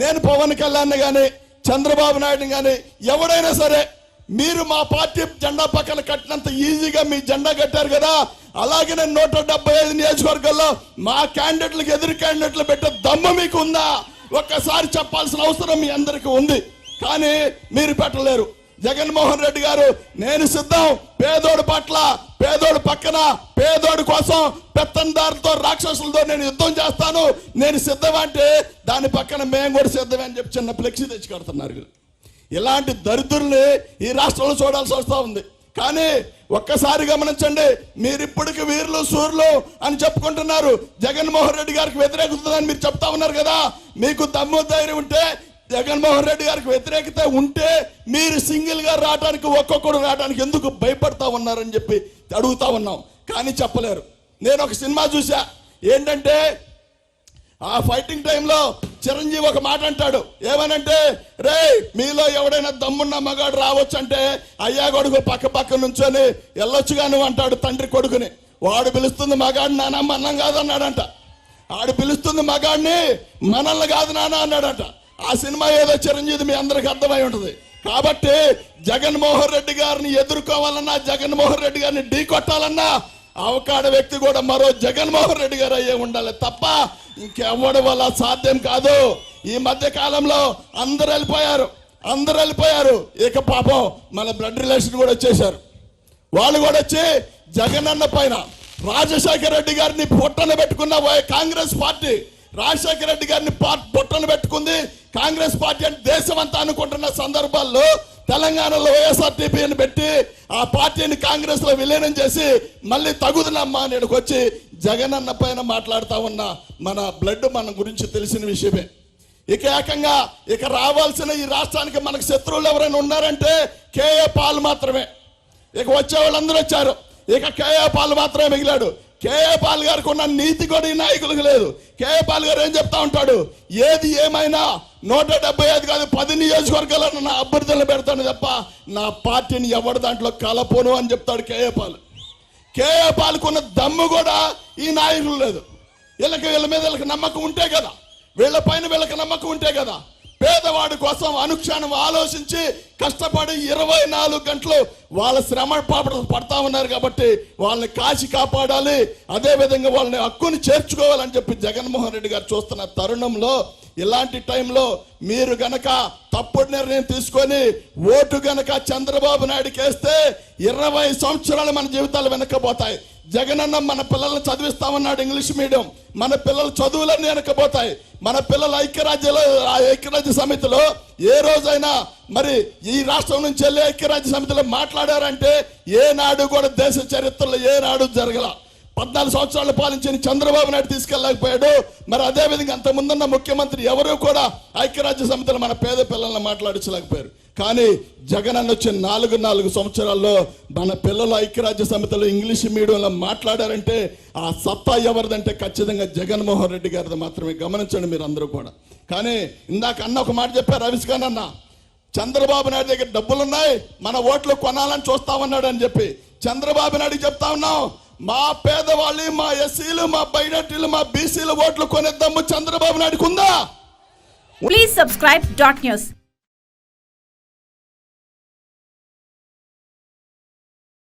నేను పవన్ కళ్యాణ్ కానీ చంద్రబాబు నాయుడు కానీ ఎవడైనా సరే మీరు మా పార్టీ జెండా పక్కన కట్టినంత ఈజీగా మీ జెండా కట్టారు కదా. అలాగే నేను నూట డెబ్బై ఐదు నియోజకవర్గాల్లో మా క్యాండిడేట్లకు ఎదురు క్యాండిడేట్లు పెట్టే దమ్ము మీకు ఉందా ఒక్కసారి చెప్పాల్సిన అవసరం మీ అందరికీ ఉంది. కానీ మీరు పెట్టలేరు. జగన్మోహన్ రెడ్డి గారు నేను సిద్ధం. పేదోడి పట్ల పేదోడి పక్కన పేదోడి కోసం పెత్తందారులతో రాక్షసులతో నేను యుద్ధం చేస్తాను. నేను సిద్ధం అంటే దాని పక్కన మేము కూడా సిద్ధమే అని చెప్పి చిన్న ఫ్లెక్సీ తెచ్చి కడుతున్నారు ఇలాంటి దరిద్రుల్ని ఈ రాష్ట్రంలో చూడాల్సి వస్తూ ఉంది. కానీ ఒక్కసారి గమనించండి మీరు ఇప్పటికి వీరులు సూర్యులు అని చెప్పుకుంటున్నారు. జగన్మోహన్ రెడ్డి గారికి వ్యతిరేకుతుందని మీరు చెప్తా ఉన్నారు కదా. మీకు దమ్ము ధైర్యం ఉంటే జగన్మోహన్ రెడ్డి గారికి వ్యతిరేకత ఉంటే మీరు సింగిల్గా రావడానికి ఒక్కొక్కడు రావడానికి ఎందుకు భయపడతా ఉన్నారని చెప్పి అడుగుతా ఉన్నాం. కానీ చెప్పలేరు. నేను ఒక సినిమా చూసా ఏంటంటే ఆ ఫైటింగ్ టైంలో చిరంజీవి ఒక మాట అంటాడు. ఏమనంటే రే మీలో ఎవడైనా దమ్మున్న మగాడు రావచ్చు అంటే అయ్యా కొడుకు పక్క పక్క నుంచొని వెళ్ళొచ్చుగా నువ్వు అంటాడు తండ్రి కొడుకుని. వాడు పిలుస్తుంది మగాడు నానమ్మ అన్నం కాదన్నాడంట. ఆడు పిలుస్తుంది మగాడిని మనల్ని కాదు నాన్న అన్నాడట. ఆ సినిమా ఏదో చిరంజీవి మీ అందరికి అర్థమై ఉంటుంది. కాబట్టి జగన్మోహన్ రెడ్డి గారిని ఎదుర్కోవాలన్నా జగన్మోహన్ రెడ్డి గారిని ఢీ కొట్టాలన్నా అవకాడ వ్యక్తి కూడా మరో జగన్మోహన్ రెడ్డి గారు అయ్యే ఉండాలి తప్ప ఇంకెవ్వడం వల్ల సాధ్యం కాదు. ఈ మధ్య కాలంలో అందరు వెళ్ళిపోయారు అందరు వెళ్ళిపోయారు. ఇక పాపం మన బ్లడ్ రిలేషన్ కూడా వచ్చేసారు వాళ్ళు కూడా వచ్చి జగనన్న పైన రాజశేఖర రెడ్డి గారిని పొట్టన పెట్టుకున్న కాంగ్రెస్ పార్టీ రాజశేఖర రెడ్డి గారిని పా- పెట్టుకుంది. కాంగ్రెస్ పార్టీ అంటే దేశం అంతా అనుకుంటున్న సందర్భాల్లో తెలంగాణలో వైఎస్ఆర్టీపీని పెట్టి ఆ పార్టీని కాంగ్రెస్లో విలీనం చేసి మళ్ళీ తగుదనమ్మా నేడుకు ఇక్కడికి వచ్చి జగనన్న పైన మాట్లాడుతూ ఉన్న మన బ్లడ్ మన గురించి తెలిసిన విషయమే. ఇక ఏకంగా ఇక రావాల్సిన ఈ రాష్ట్రానికి మనకు శత్రువులు ఎవరైనా ఉన్నారంటే కేఏ పాల్ మాత్రమే. ఇక వచ్చే వాళ్ళందరూ వచ్చారు. ఇక కేఏ పాల్ మాత్రమే మిగిలాడు. కేఏ పాల్ గారికి ఉన్న నీతి కూడా ఈ నాయకులకు లేదు. కేఏపాల్ గారు ఏం చెప్తా ఉంటాడు? ఏది ఏమైనా నూట డెబ్బై ఐదు కాదు పది నియోజకవర్గాలను నా అభ్యర్థులను పెడతాను తప్ప నా పార్టీని ఎవరి దాంట్లో కలపోను అని చెప్తాడు కేఏ పాల్. కేఏ దమ్ము కూడా ఈ నాయకులు లేదు. వీళ్ళకి వీళ్ళ మీద వీళ్ళకి నమ్మకం ఉంటే కదా. వీళ్ళ పైన వీళ్ళకి నమ్మకం ఉంటే కదా. పేదవాడి కోసం అనుక్షణం ఆలోచించి కష్టపడి ఇరవై నాలుగు గంటలు వాళ్ళ శ్రమ పడతా ఉన్నారు కాబట్టి వాళ్ళని కాచి కాపాడాలి. అదేవిధంగా వాళ్ళని హక్కుని చేర్చుకోవాలని చెప్పి జగన్మోహన్ రెడ్డి గారు చూస్తున్న తరుణంలో ఇలాంటి టైంలో మీరు గనక తప్పుడు నిర్ణయం తీసుకొని ఓటు గనక చంద్రబాబు నాయుడుకి వేస్తే ఇరవై సంవత్సరాలు మన జీవితాలు వెనకపోతాయి జగనన్న మన పిల్లల్ని చదివిస్తామన్నాడు ఇంగ్లీష్ మీడియం. మన పిల్లల చదువులన్నీ వెనకపోతాయి మన పిల్లల ఐక్యరాజ్యలో ఆ ఐక్యరాజ్య సమితిలో ఏ రోజైనా మరి ఈ రాష్ట్రం నుంచి వెళ్ళి ఐక్యరాజ్య సమితిలో మాట్లాడారంటే ఏనాడు కూడా దేశ చరిత్రలో ఏనాడు జరగల. పద్నాలుగు సంవత్సరాలు పాలించిన చంద్రబాబు నాయుడు తీసుకెళ్ళలేకపోయాడు. మరి అదే విధంగా అంత ముందున్న ముఖ్యమంత్రి ఎవరు కూడా ఐక్యరాజ్య సమితిలో మన పేద పిల్లల్ని మాట్లాడించలేకపోయారు. కానీ జగన్ అన్న వచ్చిన నాలుగు నాలుగు సంవత్సరాల్లో మన పిల్లలు ఐక్యరాజ్య సమితిలో ఇంగ్లీష్ మీడియంలో మాట్లాడారంటే ఆ సత్తా ఎవరిదంటే ఖచ్చితంగా జగన్మోహన్ రెడ్డి గారిది మాత్రమే. గమనించండి మీరు అందరూ కూడా. కానీ ఇందాక అన్న ఒక మాట చెప్పారు రవిస్కాన్ అన్న. చంద్రబాబు నాయుడు దగ్గర డబ్బులు ఉన్నాయి మన ఓట్లు కొనాలని చూస్తామన్నాడు అని చెప్పి. చంద్రబాబు నాయుడు చెప్తా ఉన్నాం మా పేదవాళ్ళు మా ఎస్సీలు మా బైనటీలు మా బీసీలు ఓట్లు కొనేద్దాము చంద్రబాబు నాయుడుకుందా ప్లీజ్ సబ్స్క్రైబ్ డాట్ న్యూస్